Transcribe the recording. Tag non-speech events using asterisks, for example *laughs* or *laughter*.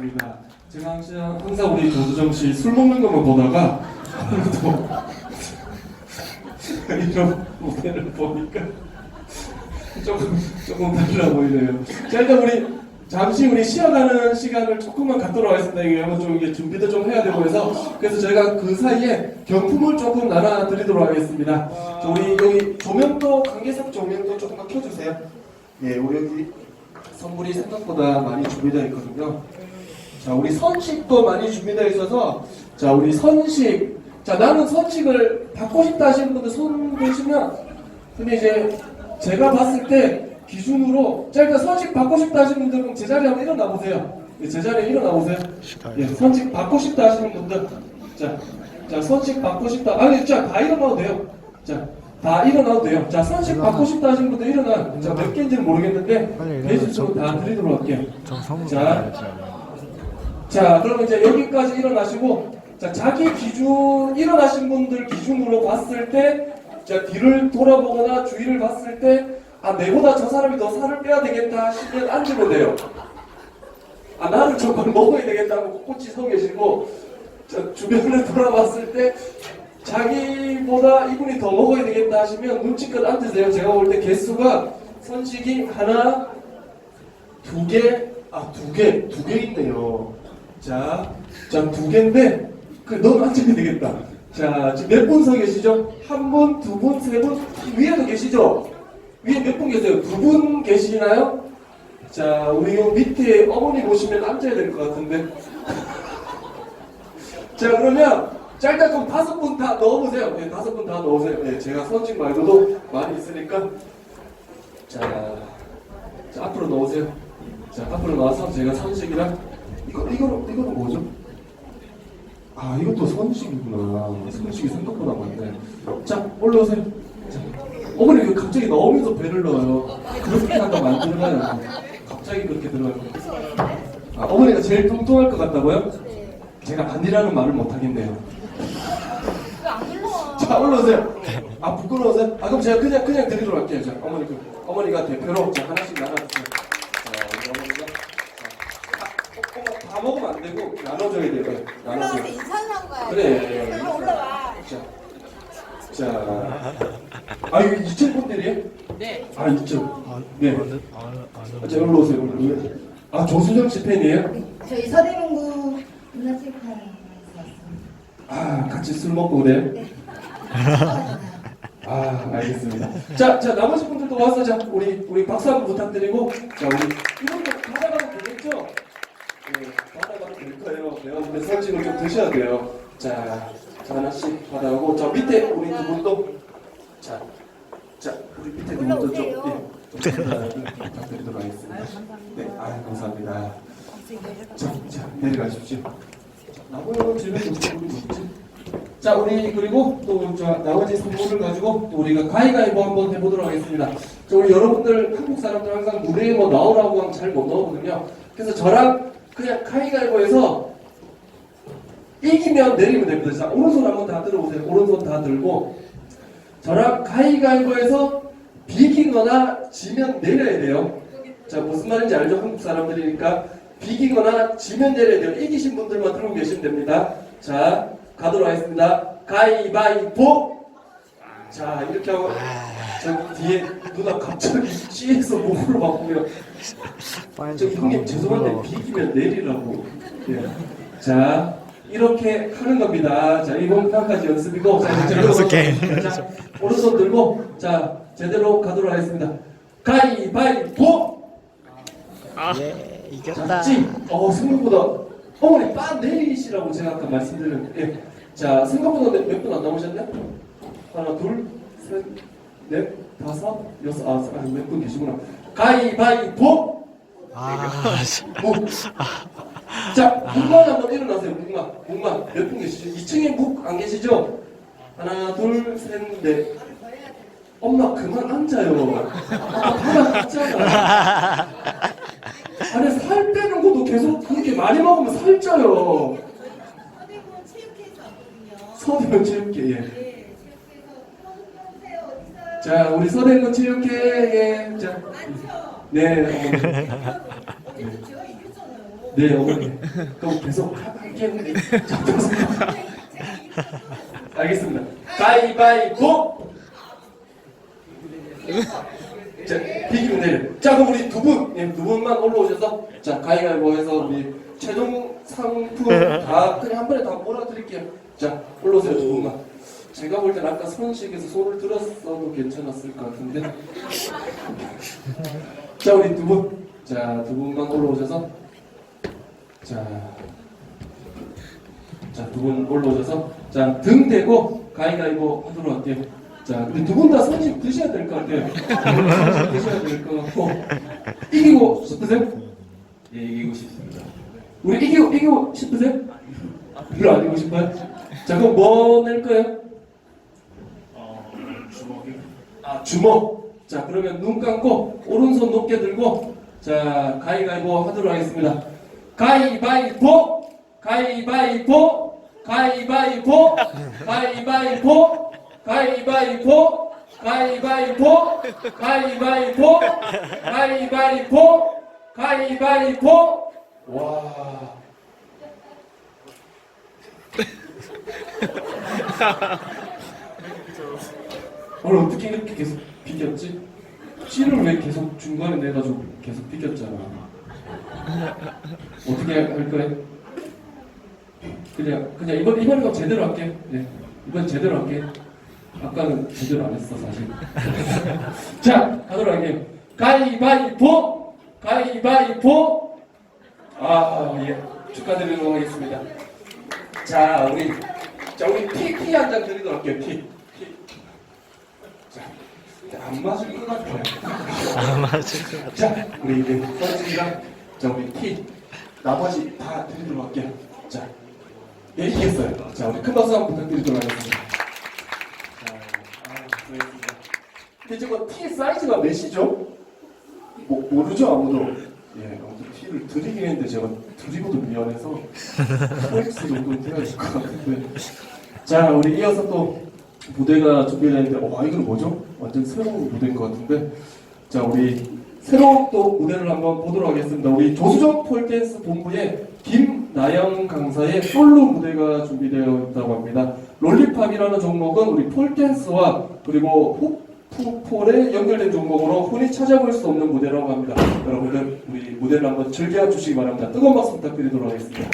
반갑습니다. 제가 항상, 항상 우리 조수정 씨 술 먹는 것만 보다가 오늘도 *laughs* 이런 무대를 보니까 조금 조금 달라 보이네요. 자 일단 우리 잠시 우리 쉬어가는 시간을 조금만 갖도록 하겠습니다. 이게 좀 이게 준비도 좀 해야 되고 해서 그래서 저희가 그 사이에 경품을 조금 나눠드리도록 하겠습니다. 자, 우리 여기 조명도 관계석 조명도 조금만 켜주세요. 예, 우리 여기 선물이 생각보다 많이 준비되어 있거든요. 자, 우리 선식도 많이 준비되어 있어서, 자, 우리 선식. 자, 나는 선식을 받고 싶다 하시는 분들 손 드시면, 근데 이제 제가 봤을 때 기준으로, 자, 일단 선식 받고 싶다 하시는 분들 그럼 제자리에 한번 일어나 보세요. 예, 제자리에 일어나 보세요. 예, 선식 받고 싶다 하시는 분들. 자, 자, 선식 받고 싶다. 아니, 자, 다 일어나도 돼요. 자, 다 일어나도 돼요. 자, 선식 받고 싶다 하시는 분들 일어나. 자, 몇 개인지는 모르겠는데, 빨리 일어나. 대주로 다 드리도록 할게요. 자. 자, 그럼 이제 여기까지 일어나시고, 자, 자기 기준, 일어나신 분들 기준으로 봤을 때, 자, 뒤를 돌아보거나 주위를 봤을 때, 아, 내보다 저 사람이 더 살을 빼야 되겠다 하시면 앉으면 돼요. 아, 나는 저걸 먹어야 되겠다고 꼿꼿이 서 계시고, 자, 주변을 *laughs* 돌아봤을 때, 자기보다 이분이 더 먹어야 되겠다 하시면 눈치껏 앉으세요. 제가 볼 때 개수가 선식이 하나, 두 개, 아, 두 개, 두 개 있네요. 자, 자, 두 개인데, 그, 넌 앉으면 되겠다. 자, 지금 몇 분 서 계시죠? 한 분, 두 분, 세 분, 위에도 계시죠? 위에 몇 분 계세요? 두 분 계시나요? 자, 우리 요 밑에 어머니 보시면 앉아야 될 것 같은데. *laughs* 자, 그러면, 그럼 다섯 분 다 넣어보세요. 네, 다섯 분 다 넣으세요. 네, 제가 선직 말고도 많이 있으니까. 자, 자, 앞으로 넣으세요. 자, 앞으로 나와서 제가 선식이랑 이거 이거 이거는 뭐죠? 아, 이것도 선식이구나. 선식이 생각보다 많네. 자, 올라오세요. 자, 어머니 그 갑자기 넣으면서 배를 넣어요. 그렇게 안 들어가요. 갑자기 그렇게 들어가요. 아, 어머니가 제일 뚱뚱할 것 같다고요? 제가 아니라는 말을 못 하겠네요. 왜안 불러? 자, 올라오세요. 아, 부끄러워서요? 아, 그럼 제가 그냥, 그냥 드리도록 할게요. 자, 어머니, 그, 어머니가 대표로 자, 하나씩 나눠주세요. 자, 우리 어머니가. 자, 아, 어, 어, 다 먹으면 안 되고, 나눠줘야 돼요. 네, 올라와서 나눠줘요. 인사를 하고 가야 그래. 얼른 올라와. 자, 자. 아, 이거 2천 분들이에요? 네. 아, 2천. 아, 네. 아, 아, 아, 자, 올라오세요. 올라오세요. 아, 조수정 씨 팬이에요? 저희 서대문구 문화체육관에서 왔습니다. 아, 같이 술 먹고 그래요? 아, 알겠습니다. 자, 자, 나머지 분들도 와서, 자, 우리, 우리 박수 한번 부탁드리고, 자, 우리, 이런 거 받아가도 되겠죠? 근데 선식을 좀 드셔야 돼요. 자, 자, 하나씩 받아가고, 저 밑에 우리 두 분도, 자, 자, 우리 밑에 두 분도 좀, 예, 좀 부탁드리도록 하겠습니다. 네, 아 감사합니다. 자, 자, 내려가십시오. 자, 나머지 뭐지? 자, 우리 그리고 또 저 나머지 선물을 가지고 또 우리가 가위가위보 한번 해보도록 하겠습니다. 자, 우리 여러분들 한국 사람들 항상 무대에 뭐 나오라고 하면 잘못 나오거든요. 그래서 저랑 그냥 가위가위보해서 이기면 내리면 됩니다. 자, 오른손 한번 다 들어보세요. 오른손 다 들고 저랑 가위가위보해서 비기거나 지면 내려야 돼요. 자, 무슨 말인지 알죠? 한국 사람들이니까 비기거나 지면 내려야 돼요. 이기신 분들만 들고 계시면 됩니다. 자, 가도록 하겠습니다. 가위바위보! 자, 이렇게 하고, 저기 뒤에 누나 갑자기 찌에서 목으로 바꾸면, 저기 형님 죄송한데 비기면 내리라고. 예. 자, 이렇게 하는 겁니다. 자, 이번 편까지 연습이고, 자, 이제 연습 게임. 자, 오른손 들고, 자, 제대로 가도록 하겠습니다. 가위바위보! 예, 이겼다. 작지? 어, 생각보다. 어머니, 빠 내리시라고 제가 아까 말씀드렸는데. 예. 자, 생각보다 몇 분 안 남으셨네? 하나, 둘, 셋, 넷, 다섯, 여섯, 아, 몇 분 계시구나. 가위바위보! 아, 씨. 묵. 자, 묵만 한번 일어나세요. 묵만. 묵만. 몇 분 계시죠? 2층에 묵 안 계시죠? 하나, 둘, 셋, 넷. 엄마, 그만 앉아요. 아, 바닥 갔잖아. 아니, 살 빼는 것도 계속 그렇게 많이 먹으면 살쪄요. 서대문 체육회에서 왔거든요. 서대문 체육회, 예. 네, 체육회에서 한번 오세요. 어디서? 자, 우리 서대문 체육회, 예. 자? 네. 이겼잖아요. 네, 어머니. 그럼 계속 함께 좋습니다. 알겠습니다. 가위바위보! 자, 비기면 돼요. 자, 그럼 우리 두 분, 예, 두 분만 올라오셔서, 자, 가위바위보 해서 우리 최종 상품 다 그냥 한 번에 다 몰아드릴게요. 자, 올라오세요, 두 분만. 제가 볼 땐 아까 손식에서 손을 들었어도 괜찮았을 것 같은데. *laughs* 자, 우리 두 분. 자, 두 분만 올라오셔서. 자. 자, 두 분 올라오셔서. 자, 등 대고 가위가위보 하도록 할게요. 자, 근데 두 분 다 손식 드셔야 될 것 같아요. 손식 드셔야 될 것 같고. 이기고 싶으세요? 예, 이기고 싶습니다. 우리 이기고, 이기고 싶으세요? 별로 안 이기고 싶어요? 자, 그럼 뭐 낼 거예요? 어, 주먹이 아, 주먹. 자, 그러면 눈 감고 오른손 높게 들고 자, 가위바위보 하도록 하겠습니다. 가위바위보! 가위바위보! 가위바위보! 가위바위보! 가위바위보! 가위바위보! 가위바위보! 가위바위보! 가위바위보! 와. *laughs* 오늘 어떻게 이렇게 계속 비겼지? 씨를 왜 계속 중간에 내가지고 계속 비겼잖아. 어떻게 할 거야? 그냥 그냥 이번 이번에 그럼 제대로 할게. 네 이번 제대로 할게. 아까는 제대로 안 했어 사실. *laughs* 자 가도록 할게요. 가위바위보 가위바위보. 아예 축하드리도록 하겠습니다. 자 우리 자 우리 티한장 드리도록 할게요. 티. 안 맞을 것 같아요. 아 맞을 것 같아. 자, 우리 이제 서진이랑 자 우리 티 나머지 다 드리도록 할게요. 자, 예, 이겼어요. 자, 우리 큰 박수 한번 부탁드리도록 하겠습니다. 자, 아, 수고했습니다. 근데 저거 티 사이즈가 몇이죠? 모, 모르죠 아무도. 예, 아무튼 티를 드리긴 했는데 제가 드리고도 미안해서 4X 정도 돼야 될것 같은데. 자, 우리 이어서 또 무대가 준비되는데, 와, 이건 뭐죠? 완전 새로운 무대인 것 같은데. 자, 우리 새로운 또 무대를 한번 보도록 하겠습니다. 우리 조수정 폴댄스 본부의 김나영 강사의 솔로 무대가 준비되어 있다고 합니다. 롤리팝이라는 종목은 우리 폴댄스와 그리고 호프폴에 연결된 종목으로 흔히 찾아볼 수 없는 무대라고 합니다. 여러분들 우리 무대를 한번 즐겨 주시기 바랍니다. 뜨거운 박수 부탁드리도록 하겠습니다.